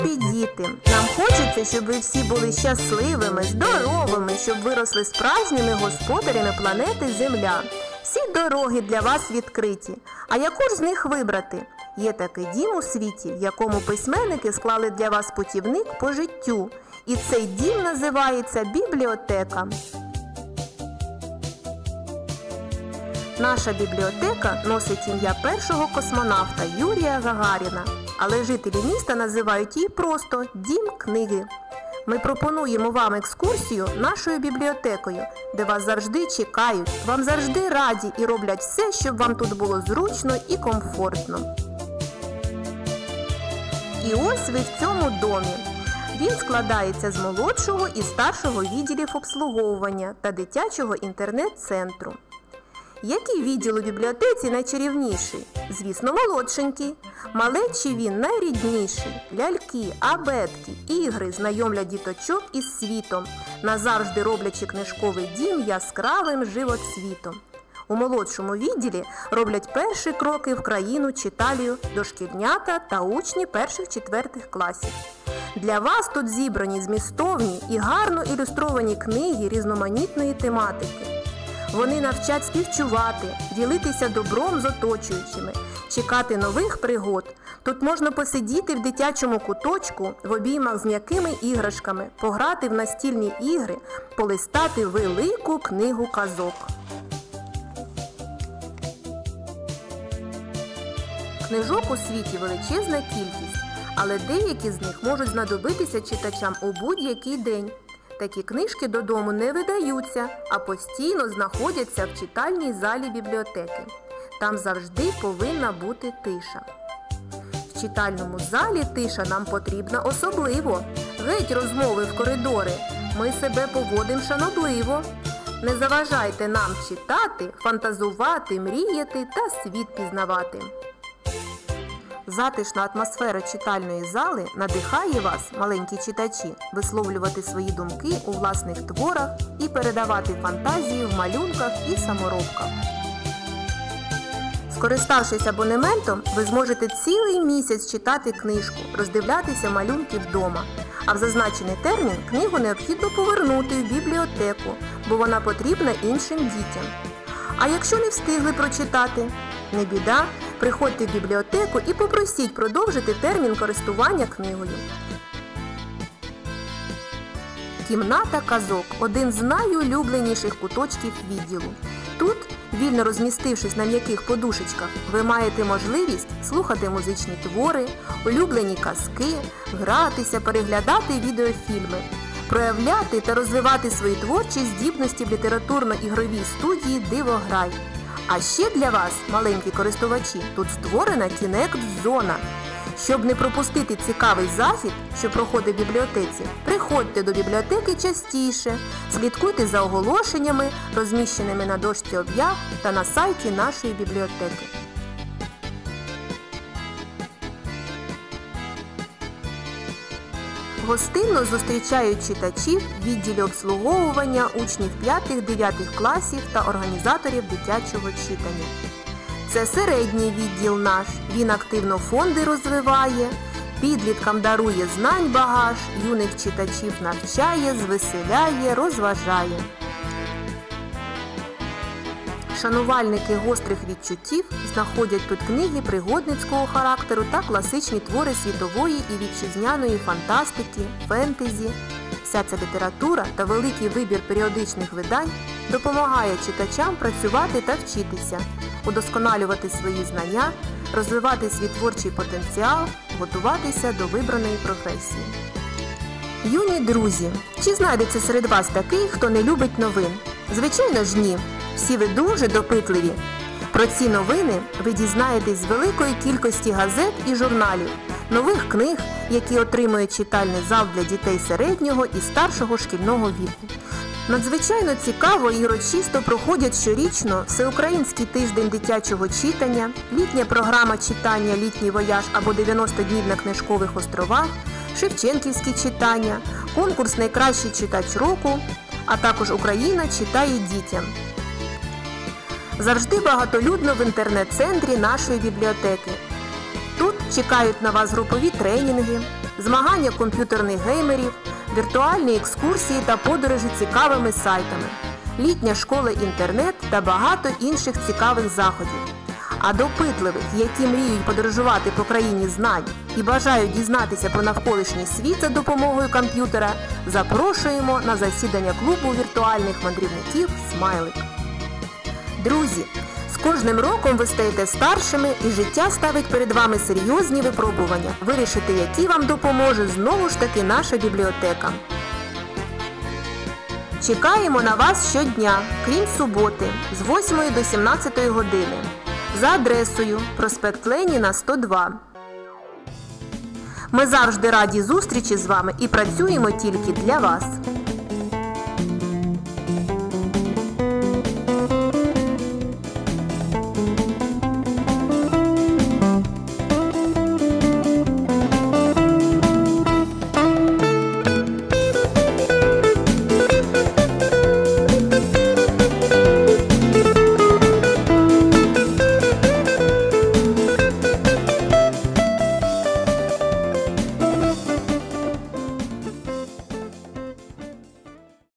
Любі діти, нам хочеться, щоб ви всі були щасливими, здоровими, щоб виросли справжніми господарями планети Земля. Всі дороги для вас відкриті. А яку ж з них вибрати? Є такий дім у світі, в якому письменники склали для вас путівник по життю. І цей дім називається бібліотека. Наша бібліотека носить ім'я першого космонавта Юрія Гагаріна, але жителі міста називають її просто Дім книги. Ми пропонуємо вам екскурсію нашою бібліотекою, де вас завжди чекають, вам завжди раді і роблять все, щоб вам тут було зручно і комфортно. І ось ви в цьому домі. Він складається з молодшого і старшого відділів обслуговування та дитячого інтернет-центру. Який відділ у бібліотеці найчарівніший? Звісно, молодшенький. Малечі він найрідніший. Ляльки, абетки, ігри знайомлять діточок із світом, назавжди роблячи книжковий дім яскравим живоцвітом. У молодшому відділі роблять перші кроки в країну читалію дошкільнята та учні перших-четвертих класів. Для вас тут зібрані змістовні і гарно ілюстровані книги різноманітної тематики. Вони навчать співчувати, ділитися добром з оточуючими, чекати нових пригод. Тут можна посидіти в дитячому куточку в обіймах з м'якими іграшками, пограти в настільні ігри, полистати велику книгу казок. Книжок у світі величезна кількість, але деякі з них можуть знадобитися читачам у будь-який день. Такі книжки додому не видаються, а постійно знаходяться в читальній залі бібліотеки. Там завжди повинна бути тиша. В читальному залі тиша нам потрібна особливо. Геть розмови в коридори. Ми себе поводимо шанобливо. Не заважайте нам читати, фантазувати, мріяти та світ пізнавати. Затишна атмосфера читальної зали надихає вас, маленькі читачі, висловлювати свої думки у власних творах і передавати фантазію в малюнках і саморобках. Скориставшись абонементом, ви зможете цілий місяць читати книжку, роздивлятися малюнки вдома. А в зазначений термін книгу необхідно повернути в бібліотеку, бо вона потрібна іншим дітям. А якщо не встигли прочитати, не біда, приходьте в бібліотеку і попросіть продовжити термін користування книгою. Кімната казок один з найулюбленіших куточків відділу. Тут, вільно розмістившись на м'яких подушечках, ви маєте можливість слухати музичні твори, улюблені казки, гратися, переглядати відеофільми, проявляти та розвивати свої творчі здібності в літературно-ігровій студії Дивограй. А ще для вас, маленькі користувачі, тут створена Кінект-зона. Щоб не пропустити цікавий захід, що проходить в бібліотеці, приходьте до бібліотеки частіше, слідкуйте за оголошеннями, розміщеними на дошці об'яв та на сайті нашої бібліотеки. Гостинно зустрічають читачів відділі обслуговування учнів 5-9 класів та організаторів дитячого читання. Це середній відділ наш. Він активно фонди розвиває, підліткам дарує знань багаж, юних читачів навчає, звеселяє, розважає. Шанувальники гострих відчуттів знаходять тут книги пригодницького характеру та класичні твори світової і вітчизняної фантастики, фентезі. Вся ця література та великий вибір періодичних видань допомагає читачам працювати та вчитися, удосконалювати свої знання, розвивати свій творчий потенціал, готуватися до вибраної професії. Юні друзі, чи знайдеться серед вас такий, хто не любить новин? Звичайно ж ні. Всі ви дуже допитливі. Про ці новини ви дізнаєтесь з великої кількості газет і журналів, нових книг, які отримує читальний зал для дітей середнього і старшого шкільного віку. Надзвичайно цікаво і урочисто проходять щорічно Всеукраїнський тиждень дитячого читання, літня програма читання Літній вояж або 90 днів на книжкових островах, Шевченківські читання, конкурс Найкращий читач року, а також Україна читає дітям. Завжди багатолюдно в інтернет-центрі нашої бібліотеки. Тут чекають на вас групові тренінги, змагання комп'ютерних геймерів, віртуальні екскурсії та подорожі цікавими сайтами, літня школа інтернет та багато інших цікавих заходів. А допитливих, які мріють подорожувати по країні знань і бажають дізнатися про навколишній світ за допомогою комп'ютера, запрошуємо на засідання клубу віртуальних мандрівників Смайлик. Друзі, з кожним роком ви стаєте старшими і життя ставить перед вами серйозні випробування, вирішити які вам допоможе знову ж таки наша бібліотека. Чекаємо на вас щодня, крім суботи, з 8 до 17 години, за адресою проспект Леніна 102. Ми завжди раді зустрічі з вами і працюємо тільки для вас.